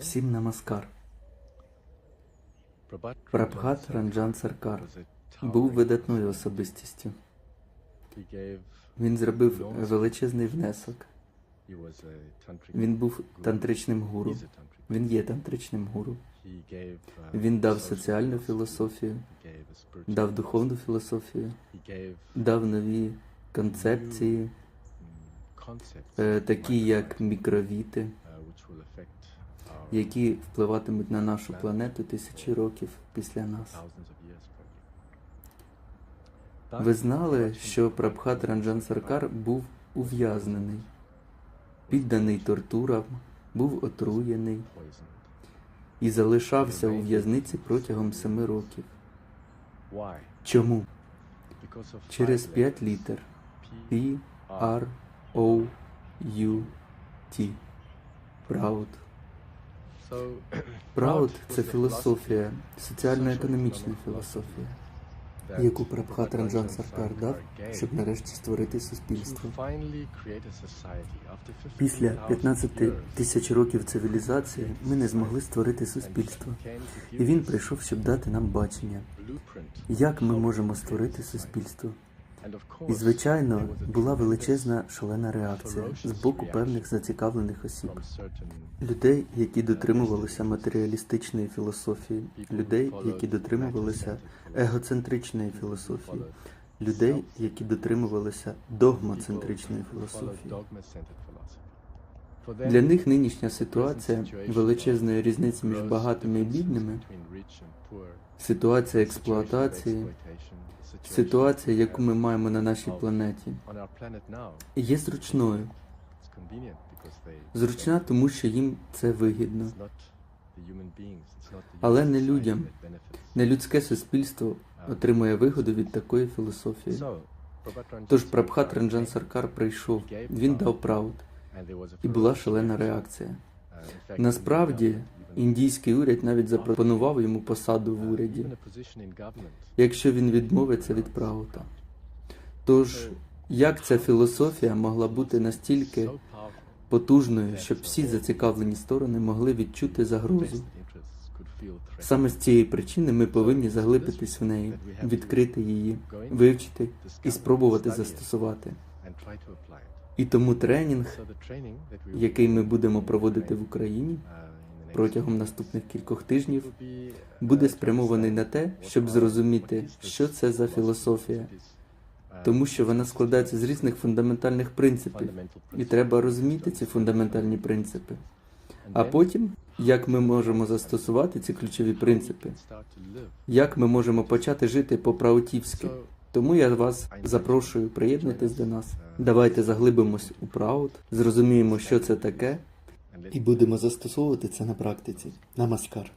Всім намаскар. Прабхат Ранджан Саркар був видатною особистістю. Він зробив величезний внесок. Він був тантричним гуру. Він є тантричним гуру. Uh, Він дав соціальну філософію, дав духовну філософію, дав нові концепції, е, такі як мікровіти, які впливатимуть на нашу планету тисячі років після нас. Ви знали, що Прабхат Ранджан Саркар був ув'язнений, підданий тортурам, був отруєний і залишався у в'язниці протягом семи років. Чому? Через п'ять літер P, R, O, U, T. Proud. So, це філософія, соціально-економічна філософія, яку Прабхат Prabhat Ранджан Саркар дав, щоб нарешті створити суспільство. Після 15 тисяч років цивілізації ми не змогли створити суспільство. І він прийшов, щоб дати нам бачення, як ми можемо створити суспільство. І, звичайно, була величезна шалена реакція з боку певних зацікавлених осіб. Людей, які дотримувалися матеріалістичної філософії, людей, які дотримувалися егоцентричної філософії, людей, які дотримувалися догмоцентричної people філософії. Для них нинішня ситуація величезної різниці між багатими і бідними, ситуація експлуатації, ситуація, яку ми маємо на нашій планеті, є зручною. Зручна, тому що їм це вигідно. Але не людям. Нелюдське суспільство отримує вигоду від такої філософії. Тож Прабхат Ранджан Саркар прийшов, він дав правду, і була шалена реакція. Насправді, індійський уряд навіть запропонував йому посаду в уряді, якщо він відмовиться від правота. Тож, як ця філософія могла бути настільки потужною, щоб всі зацікавлені сторони могли відчути загрозу? Саме з цієї причини ми повинні заглибитись в неї, відкрити її, вивчити і спробувати застосувати. І тому тренінг, який ми будемо проводити в Україні протягом наступних кількох тижнів, буде спрямований на те, щоб зрозуміти, що це за філософія, тому що вона складається з різних фундаментальних принципів, і треба розуміти ці фундаментальні принципи. А потім, як ми можемо застосувати ці ключові принципи, як ми можемо почати жити по-праутівськи. Тому я вас запрошую приєднатись до нас. Давайте заглибимось у праут, зрозуміємо, що це таке, і будемо застосовувати це на практиці. Намаскар.